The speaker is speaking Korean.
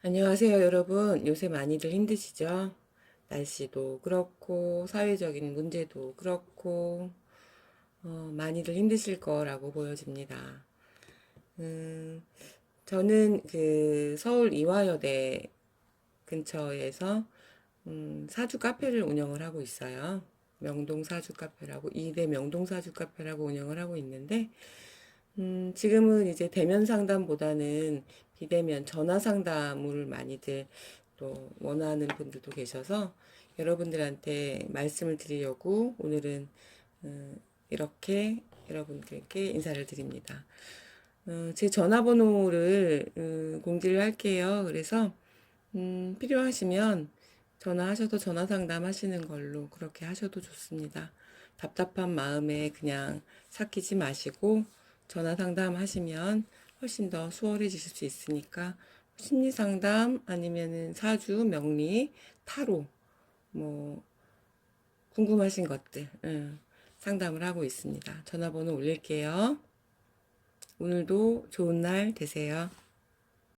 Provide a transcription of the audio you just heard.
안녕하세요, 여러분. 요새 많이들 힘드시죠? 날씨도 그렇고, 사회적인 문제도 그렇고, 어, 많이들 힘드실 거라고 보여집니다. 음, 저는 그 서울 이화여대 근처에서 음, 사주 카페를 운영을 하고 있어요. 명동 사주 카페라고, 이대 명동 사주 카페라고 운영을 하고 있는데, 음, 지금은 이제 대면 상담보다는 비대면 전화 상담을 많이들 또 원하는 분들도 계셔서 여러분들한테 말씀을 드리려고 오늘은 음, 이렇게 여러분들께 인사를 드립니다. 어, 제 전화번호를 음, 공지를 할게요. 그래서 음, 필요하시면 전화하셔도 전화 상담하시는 걸로 그렇게 하셔도 좋습니다. 답답한 마음에 그냥 삭히지 마시고 전화 상담하시면 훨씬 더 수월해지실 수 있으니까 심리 상담 아니면은 사주, 명리, 타로 뭐 궁금하신 것들 응, 상담을 하고 있습니다. 전화번호 올릴게요. 오늘도 좋은 날 되세요.